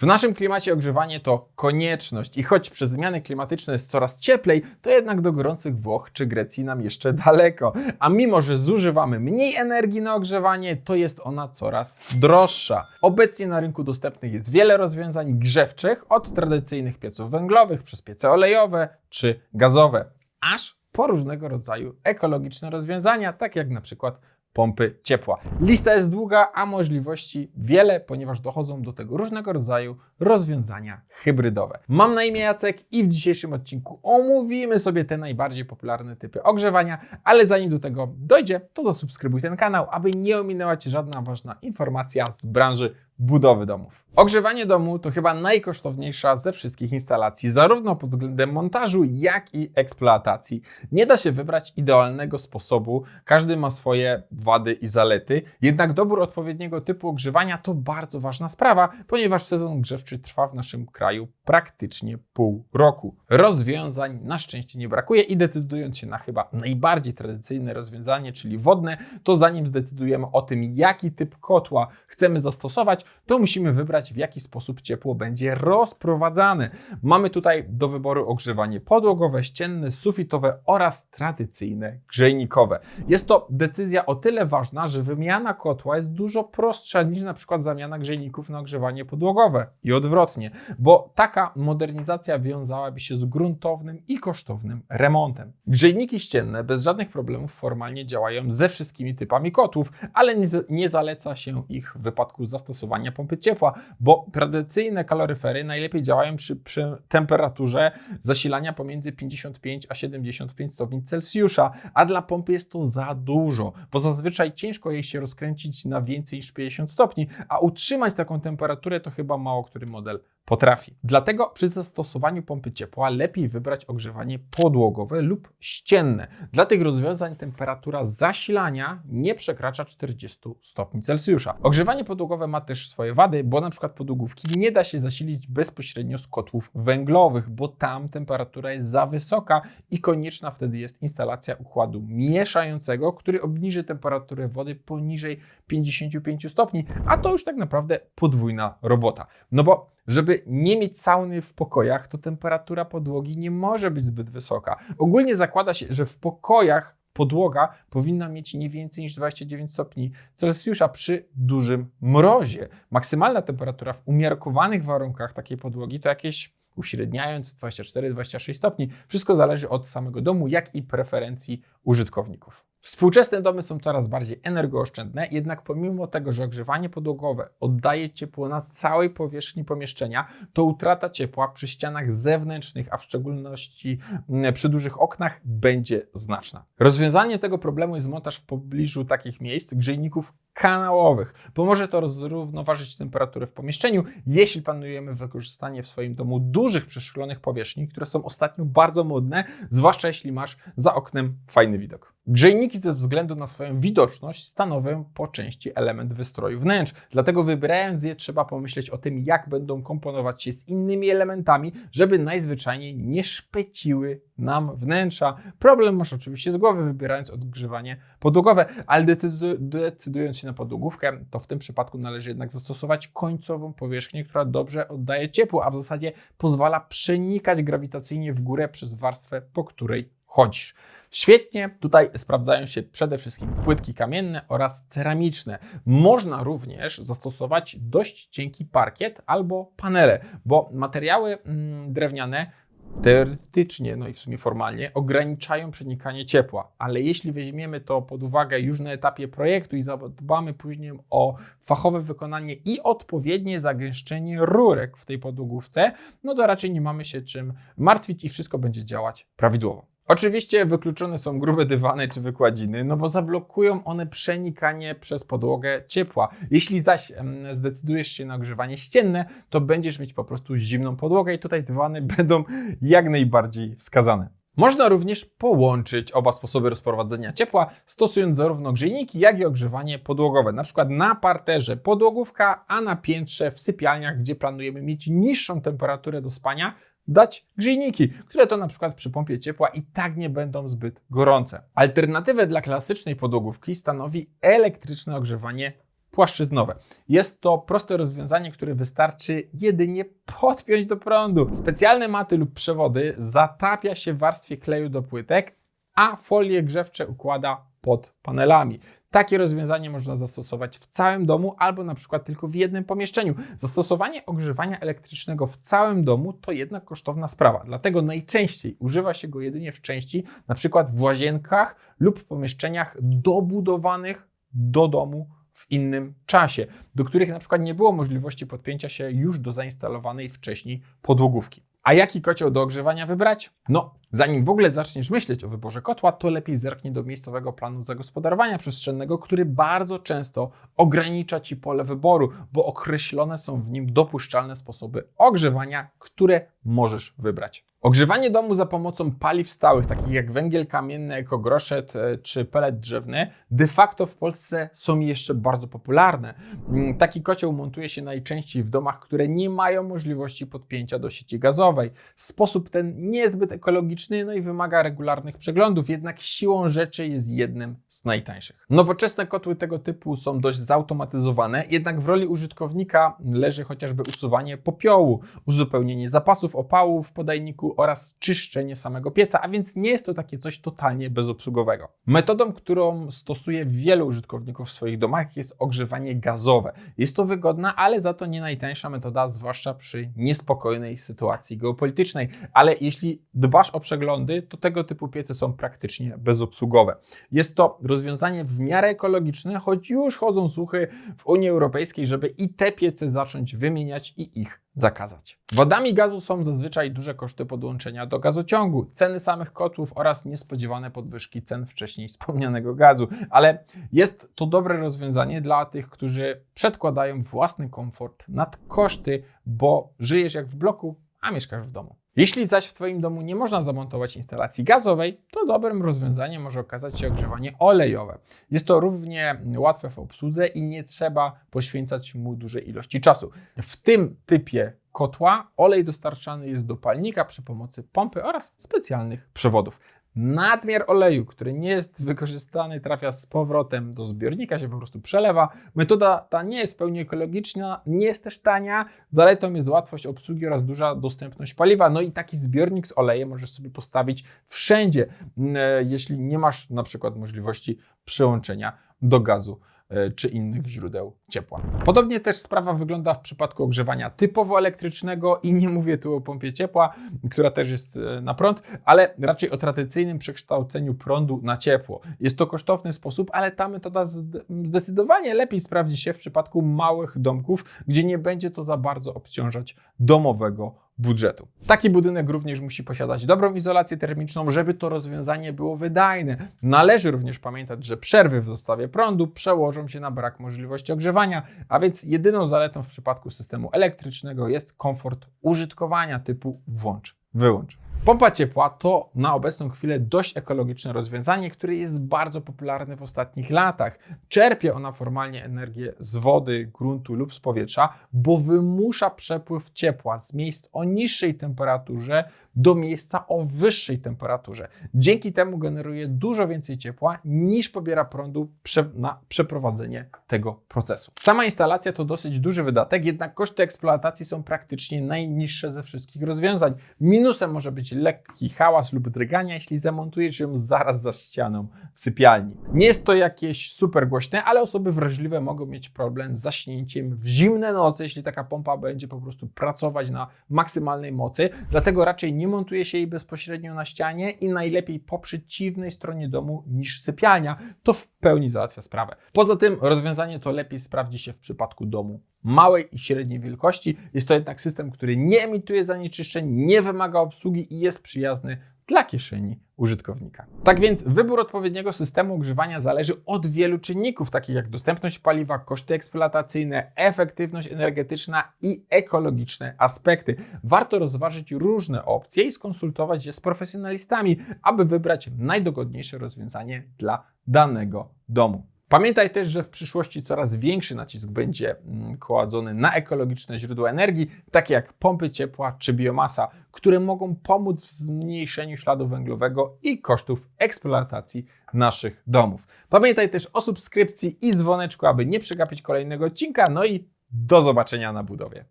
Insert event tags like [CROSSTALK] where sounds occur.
W naszym klimacie ogrzewanie to konieczność i choć przez zmiany klimatyczne jest coraz cieplej, to jednak do gorących Włoch czy Grecji nam jeszcze [LAUGHS] daleko. A mimo, że zużywamy mniej energii na ogrzewanie, to jest ona coraz droższa. Obecnie na rynku dostępnych jest wiele rozwiązań grzewczych, od tradycyjnych pieców węglowych przez piece olejowe czy gazowe, aż po różnego rodzaju ekologiczne rozwiązania, tak jak na przykład pompy ciepła. Lista jest długa, a możliwości wiele, ponieważ dochodzą do tego różnego rodzaju rozwiązania hybrydowe. Mam na imię Jacek i w dzisiejszym odcinku omówimy sobie te najbardziej popularne typy ogrzewania, ale zanim do tego dojdzie, to zasubskrybuj ten kanał, aby nie ominęła Cię żadna ważna informacja z branży budowy domów. Ogrzewanie domu to chyba najkosztowniejsza ze wszystkich instalacji, zarówno pod względem montażu, jak i eksploatacji. Nie da się wybrać idealnego sposobu, każdy ma swoje wady i zalety, jednak dobór odpowiedniego typu ogrzewania to bardzo ważna sprawa, ponieważ sezon grzewczy trwa w naszym kraju praktycznie pół roku. Rozwiązań na szczęście nie brakuje i decydując się na chyba najbardziej tradycyjne rozwiązanie, czyli wodne, to zanim zdecydujemy o tym, jaki typ kotła chcemy zastosować, to musimy wybrać, w jaki sposób ciepło będzie rozprowadzane. Mamy tutaj do wyboru ogrzewanie podłogowe, ścienne, sufitowe oraz tradycyjne grzejnikowe. Jest to decyzja o tyle ważna, że wymiana kotła jest dużo prostsza niż na przykład zamiana grzejników na ogrzewanie podłogowe i odwrotnie, bo taka modernizacja wiązałaby się z gruntownym i kosztownym remontem. Grzejniki ścienne bez żadnych problemów formalnie działają ze wszystkimi typami kotłów, ale nie, nie zaleca się ich w wypadku zastosowania pompy ciepła, bo tradycyjne kaloryfery najlepiej działają przy, przy temperaturze zasilania pomiędzy 55 a 75 stopni Celsjusza, a dla pompy jest to za dużo, bo zazwyczaj ciężko jej się rozkręcić na więcej niż 50 stopni, a utrzymać taką temperaturę to chyba mało który model potrafi. Dlatego przy zastosowaniu pompy ciepła lepiej wybrać ogrzewanie podłogowe lub ścienne. Dla tych rozwiązań temperatura zasilania nie przekracza 40 stopni Celsjusza. Ogrzewanie podłogowe ma też swoje wady, bo na przykład podłogówki nie da się zasilić bezpośrednio z kotłów węglowych, bo tam temperatura jest za wysoka i konieczna wtedy jest instalacja układu mieszającego, który obniży temperaturę wody poniżej 55 stopni, a to już tak naprawdę podwójna robota. No bo żeby nie mieć sauny w pokojach, to temperatura podłogi nie może być zbyt wysoka. Ogólnie zakłada się, że w pokojach podłoga powinna mieć nie więcej niż 29 stopni Celsjusza przy dużym mrozie. Maksymalna temperatura w umiarkowanych warunkach takiej podłogi to jakieś uśredniając 24-26 stopni. Wszystko zależy od samego domu, jak i preferencji użytkowników. Współczesne domy są coraz bardziej energooszczędne, jednak pomimo tego, że ogrzewanie podłogowe oddaje ciepło na całej powierzchni pomieszczenia, to utrata ciepła przy ścianach zewnętrznych, a w szczególności mm, przy dużych oknach, będzie znaczna. Rozwiązanie tego problemu jest montaż w pobliżu takich miejsc grzejników kanałowych. Pomoże to zrównoważyć temperaturę w pomieszczeniu, jeśli planujemy wykorzystanie w swoim domu dużych przeszklonych powierzchni, które są ostatnio bardzo modne, zwłaszcza jeśli masz za oknem fajny widok. Grzejniki ze względu na swoją widoczność stanowią po części element wystroju wnętrz, dlatego wybierając je trzeba pomyśleć o tym, jak będą komponować się z innymi elementami, żeby najzwyczajniej nie szpeciły nam wnętrza. Problem masz oczywiście z głowy, wybierając odgrzewanie podłogowe, ale decydując się na podłogówkę, to w tym przypadku należy jednak zastosować końcową powierzchnię, która dobrze oddaje ciepło, a w zasadzie pozwala przenikać grawitacyjnie w górę przez warstwę, po której chodzisz. Świetnie tutaj sprawdzają się przede wszystkim płytki kamienne oraz ceramiczne. Można również zastosować dość cienki parkiet albo panele, bo materiały mm, drewniane teoretycznie, no i w sumie formalnie, ograniczają przenikanie ciepła, ale jeśli weźmiemy to pod uwagę już na etapie projektu i zadbamy później o fachowe wykonanie i odpowiednie zagęszczenie rurek w tej podłogówce, no to raczej nie mamy się czym martwić i wszystko będzie działać prawidłowo. Oczywiście wykluczone są grube dywany czy wykładziny, no bo zablokują one przenikanie przez podłogę ciepła. Jeśli zaś zdecydujesz się na ogrzewanie ścienne, to będziesz mieć po prostu zimną podłogę i tutaj dywany [LAUGHS] będą jak najbardziej wskazane. Można również połączyć oba sposoby rozprowadzenia ciepła, stosując zarówno grzejniki, jak i ogrzewanie podłogowe. Na przykład na parterze podłogówka, a na piętrze w sypialniach, gdzie planujemy mieć niższą temperaturę do spania, dać grzejniki, które to na przykład przy pompie ciepła i tak nie będą zbyt gorące. Alternatywę dla klasycznej podłogówki stanowi elektryczne ogrzewanie płaszczyznowe. Jest to proste rozwiązanie, które wystarczy jedynie podpiąć do prądu. Specjalne maty lub przewody zatapia się w warstwie kleju do płytek, a folie grzewcze układa pod panelami. Takie rozwiązanie można zastosować w całym domu albo na przykład tylko w jednym pomieszczeniu. Zastosowanie ogrzewania elektrycznego w całym domu to jednak kosztowna sprawa, dlatego najczęściej używa się go jedynie w części, na przykład w łazienkach lub pomieszczeniach dobudowanych do domu w innym czasie, do których na przykład nie było możliwości podpięcia się już do zainstalowanej wcześniej podłogówki. A jaki kocioł do ogrzewania wybrać? No, zanim w ogóle zaczniesz myśleć o wyborze kotła, to lepiej zerknij do miejscowego planu zagospodarowania przestrzennego, który bardzo często ogranicza Ci pole wyboru, bo określone są w nim dopuszczalne sposoby ogrzewania, które możesz wybrać. Ogrzewanie domu za pomocą paliw stałych, takich jak węgiel kamienny, ekogroszet e, czy pelet drzewny, de facto w Polsce są jeszcze bardzo popularne. Mm, taki kocioł montuje się najczęściej w domach, które nie mają możliwości podpięcia do sieci gazowej. Sposób ten niezbyt ekologiczny, no i wymaga regularnych przeglądów, jednak siłą rzeczy jest jednym z najtańszych. Nowoczesne kotły tego typu są dość zautomatyzowane, jednak w roli użytkownika leży chociażby usuwanie popiołu, uzupełnienie zapasów opału w podajniku oraz czyszczenie samego pieca, a więc nie jest to takie coś totalnie bezobsługowego. Metodą, którą stosuje wielu użytkowników w swoich domach jest ogrzewanie gazowe. Jest to wygodna, ale za to nie najtańsza metoda, zwłaszcza przy niespokojnej sytuacji geopolitycznej. Ale jeśli dbasz o przeglądy, to tego typu piece są praktycznie bezobsługowe. Jest to rozwiązanie w miarę ekologiczne, choć już chodzą słuchy w Unii Europejskiej, żeby i te piece zacząć wymieniać i ich zakazać. Wodami gazu są zazwyczaj duże koszty podłączenia do gazociągu, ceny samych kotłów oraz niespodziewane podwyżki cen wcześniej wspomnianego gazu. Ale jest to dobre rozwiązanie dla tych, którzy przedkładają własny komfort nad koszty, bo żyjesz jak w bloku, a mieszkasz w domu. Jeśli zaś w Twoim domu nie można zamontować instalacji gazowej, to dobrym rozwiązaniem może okazać się ogrzewanie olejowe. Jest to równie łatwe w obsłudze i nie trzeba poświęcać mu dużej ilości czasu. W tym typie kotła olej dostarczany jest do palnika przy pomocy pompy oraz specjalnych przewodów. Nadmiar oleju, który nie jest wykorzystany, trafia z powrotem do zbiornika, się po prostu przelewa. Metoda ta nie jest w pełni ekologiczna, nie jest też tania. Zaletą jest łatwość obsługi oraz duża dostępność paliwa. No i taki zbiornik z olejem możesz sobie postawić wszędzie, jeśli nie masz na przykład możliwości przyłączenia do gazu E, czy innych źródeł ciepła. Podobnie też sprawa wygląda w przypadku ogrzewania typowo elektrycznego i nie mówię tu o pompie ciepła, która też jest e, na prąd, ale raczej o tradycyjnym przekształceniu prądu na ciepło. Jest to kosztowny sposób, ale ta metoda zdecydowanie lepiej sprawdzi się w przypadku małych domków, gdzie nie będzie to za bardzo obciążać domowego budżetu. Taki budynek również musi posiadać dobrą izolację termiczną, żeby to rozwiązanie było wydajne. Należy również pamiętać, że przerwy w dostawie prądu przełożą się na brak możliwości ogrzewania, a więc jedyną zaletą w przypadku systemu elektrycznego jest komfort użytkowania typu włącz, wyłącz. Pompa ciepła to na obecną chwilę dość ekologiczne rozwiązanie, które jest bardzo popularne w ostatnich latach. Czerpie ona formalnie energię z wody, gruntu lub z powietrza, bo wymusza przepływ ciepła z miejsc o niższej temperaturze do miejsca o wyższej temperaturze. Dzięki temu generuje dużo więcej ciepła niż pobiera prądu na przeprowadzenie tego procesu. Sama instalacja to dosyć duży wydatek, jednak koszty eksploatacji są praktycznie najniższe ze wszystkich rozwiązań. Minusem może być lekki hałas lub drgania, jeśli zamontujesz ją zaraz za ścianą w sypialni. Nie jest to jakieś super głośne, ale osoby wrażliwe mogą mieć problem z zaśnięciem w zimne noce, jeśli taka pompa będzie po prostu pracować na maksymalnej mocy. Dlatego raczej nie montuje się jej bezpośrednio na ścianie i najlepiej po przeciwnej stronie domu niż sypialnia. To w pełni załatwia sprawę. Poza tym rozwiązanie to lepiej sprawdzi się w przypadku domu małej i średniej wielkości. Jest to jednak system, który nie emituje zanieczyszczeń, nie wymaga obsługi i jest przyjazny dla kieszeni użytkownika. Tak więc wybór odpowiedniego systemu ogrzewania zależy od wielu czynników, takich jak dostępność paliwa, koszty eksploatacyjne, efektywność energetyczna i ekologiczne aspekty. Warto rozważyć różne opcje i skonsultować się z profesjonalistami, aby wybrać najdogodniejsze rozwiązanie dla danego domu. Pamiętaj też, że w przyszłości coraz większy nacisk będzie mm, kładzony na ekologiczne źródła energii, takie jak pompy ciepła czy biomasa, które mogą pomóc w zmniejszeniu śladu węglowego i kosztów eksploatacji naszych domów. Pamiętaj też o subskrypcji i dzwoneczku, aby nie przegapić kolejnego odcinka. No i do zobaczenia na budowie.